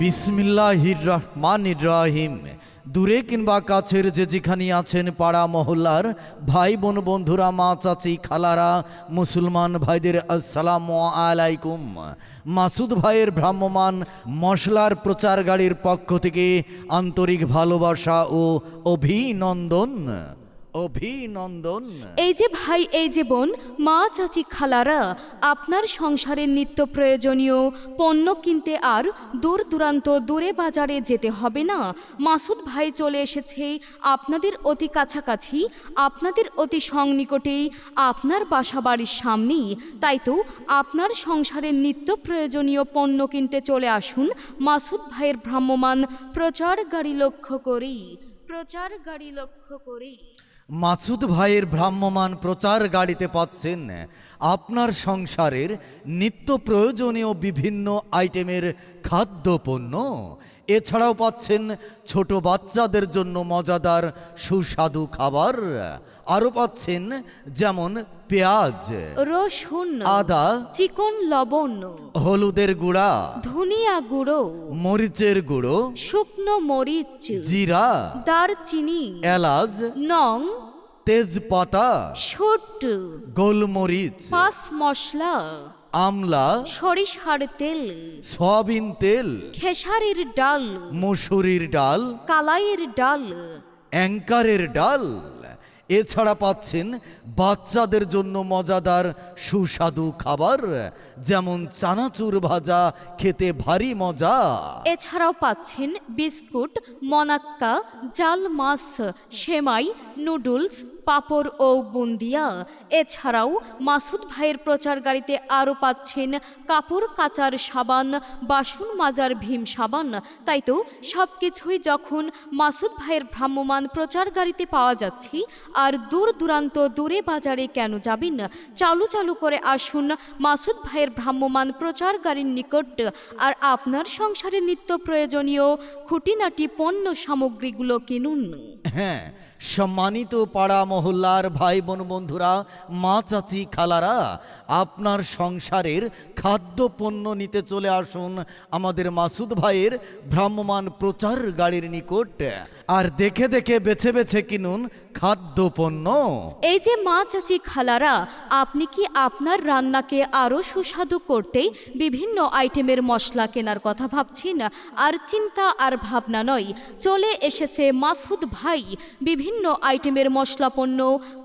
বিসমিল্লাহির রহমানির রহিম। দূরে কিংবা কাছের যে যেখানে আছেন পাড়া মহল্লার ভাই বোন বন্ধুরা, মা চাচি, খালারা, মুসলমান ভাইদের আসসালামু আলাইকুম। মাসুদ ভাইয়ের ভ্রাম্যমান মশলার প্রচার গাড়ির পক্ষ থেকে আন্তরিক ভালোবাসা ও অভিনন্দন। অভিনন্দন। এই যে ভাই, এই যে বোন, মা চাচি খালারা, আপনার সংসারের নিত্য প্রয়োজনীয় পণ্য কিনতে আর দূর দূরান্ত, দূরে বাজারে যেতে হবে না? মাসুদ ভাই চলে এসেছে আপনাদের অতি কাছাকাছি, আপনাদের অতি সংনিকটেই আপনার বাসা বাড়ির সামনেই। তাই তো আপনার সংসারের নিত্য প্রয়োজনীয় পণ্য কিনতে চলে আসুন, মাসুদ ভাইয়ের ভ্রাম্যমান প্রচার গাড়ি লক্ষ্য করেই, প্রচার গাড়ি লক্ষ্য করেই। মাসুদ ভাইয়ের ভ্রাম্যমান প্রচার গাড়িতে পাচ্ছেন আপনার সংসারের নিত্য প্রয়োজনীয় বিভিন্ন আইটেমের খাদ্যপণ্য। এছাড়াও পাচ্ছেন ছোট বাচ্চাদের জন্য মজাদার সুস্বাদু খাবার। আরও পাচ্ছেন যেমন পেঁয়াজ রসুন আদা চিকন লবণ হলুদের গুঁড়া ধনিয়া গুঁড়ো মরিচের গুঁড়ো শুকনো মরিচ জিরা দারচিনি এলাচ নং তেজপাতা ছোট গোলমরিচ পাঁচ মশলা। আমলা সরিষার তেল সয়াবিন তেল খেসারির ডাল মসুরির ডাল কালাইয়ের ডাল অ্যাঙ্কারের ডাল। এছাড়া পাচ্ছেন বাচ্চাদের জন্য মজাদার সুস্বাদু খাবার যেমন চানাচুর ভাজা খেতে ভারী মজা। এছাড়াও পাচ্ছেন বিস্কুট মনাক্কা জাল মাছ সেমাই নুডলস পাপড় ও বুন্দিয়া। এছাড়াও মাসুদ ভাইয়ের প্রচার গাড়িতে আরও পাচ্ছেন কাপড় কাচার সাবান, বাসন মাজার ভীম সাবান। তাই তো সব কিছুই যখন মাসুদ ভাইয়ের ভ্রাম্যমান প্রচার গাড়িতে পাওয়া যাচ্ছে, আর দূর দূরান্ত, দূরে বাজারে কেন যাবেন? চালু চালু করে আসুন মাসুদ ভাইয়ের ভ্রাম্যমান প্রচার গাড়ির নিকট। আর আপনার সংসারে নিত্য প্রয়োজনীয় খুঁটিনাটি পণ্য সামগ্রীগুলো কিনুন। হ্যাঁ সম্মানিত পাড়া মহল্লার ভাই বোন বন্ধুরা, মা চাচি খালারা, আপনার সংসারের খাদ্য পণ্য নিতে চলে আসুন আমাদের মাসুদ ভাইয়ের ভ্রাম্যমান প্রচার গাড়ির নিকট। আর দেখে দেখে বেছে বেছে কিনুন খাদ্য পণ্য এই যে মা চাচি খালারা, আপনি কি আপনার রান্নাকে আরও সুস্বাদু করতে বিভিন্ন আইটেমের মশলা কেনার কথা ভাবছেন? আর চিন্তা আর ভাবনা নয়, চলে এসেছে মাসুদ ভাই বিভিন্ন আইটেমের মশলা পণ্য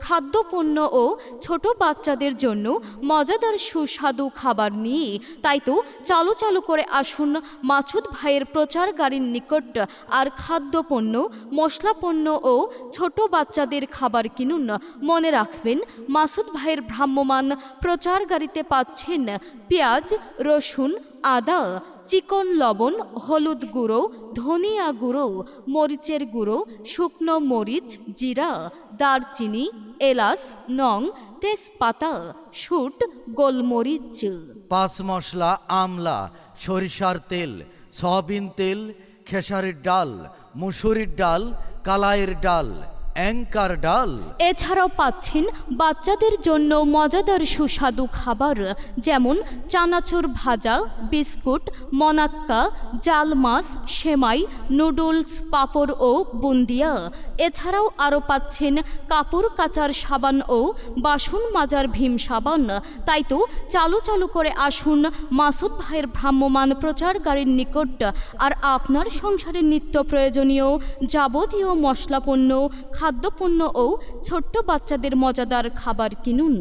খাদ্যপণ্য ও ছোট বাচ্চাদের জন্য মজাদার সুস্বাদু খাবার নিয়ে। তাই তো চালু চালু করে আসুন মাসুদ ভাইয়ের প্রচার গাড়ির নিকট। আর খাদ্যপণ্য, মশলাপণ্য ও ছোট বাচ্চাদের খাবার কিনুন। মনে রাখবেন, মাসুদ ভাইয়ের ভ্রাম্যমান প্রচার গাড়িতে পাচ্ছেন পেঁয়াজ, রসুন, আদা, চিকন লবণ, হলুদ গুঁড়ো, ধনিয়া গুঁড়ো, মরিচের গুঁড়ো, শুকনো মরিচ, জিরা, দারচিনি, এলাচ, নং, তেজপাতা, শুট, গোলমরিচ। পাঁচ মশলা আমলা, সরিষার তেল, সয়াবিন তেল, খেসারির ডাল, মুসুরির ডাল, কালাইয়ের ডাল। অ্যাঙ্কার ডাল। এছাড়াও পাচ্ছেন বাচ্চাদের জন্য মজাদার সুস্বাদু খাবার, যেমন চানাচুর ভাজা, বিস্কুট, মনাক্কা, জাল মাছ, সেমাই, নুডলস, পাঁপড় ও বুন্দিয়া। এছাড়াও আরও পাচ্ছেন কাপড় কাচার সাবান ও বাসন মাজার ভীম সাবান। তাই তো চালু চালু করে আসুন মাসুদ ভাইয়ের ভ্রাম্যমান প্রচার গাড়ির নিকট। আর আপনার সংসারের নিত্য প্রয়োজনীয় যাবতীয় মশলাপণ্য খাদ্যপণ্য ও ছোট্ট বাচ্চাদের মজাদার খাবার কিনুন।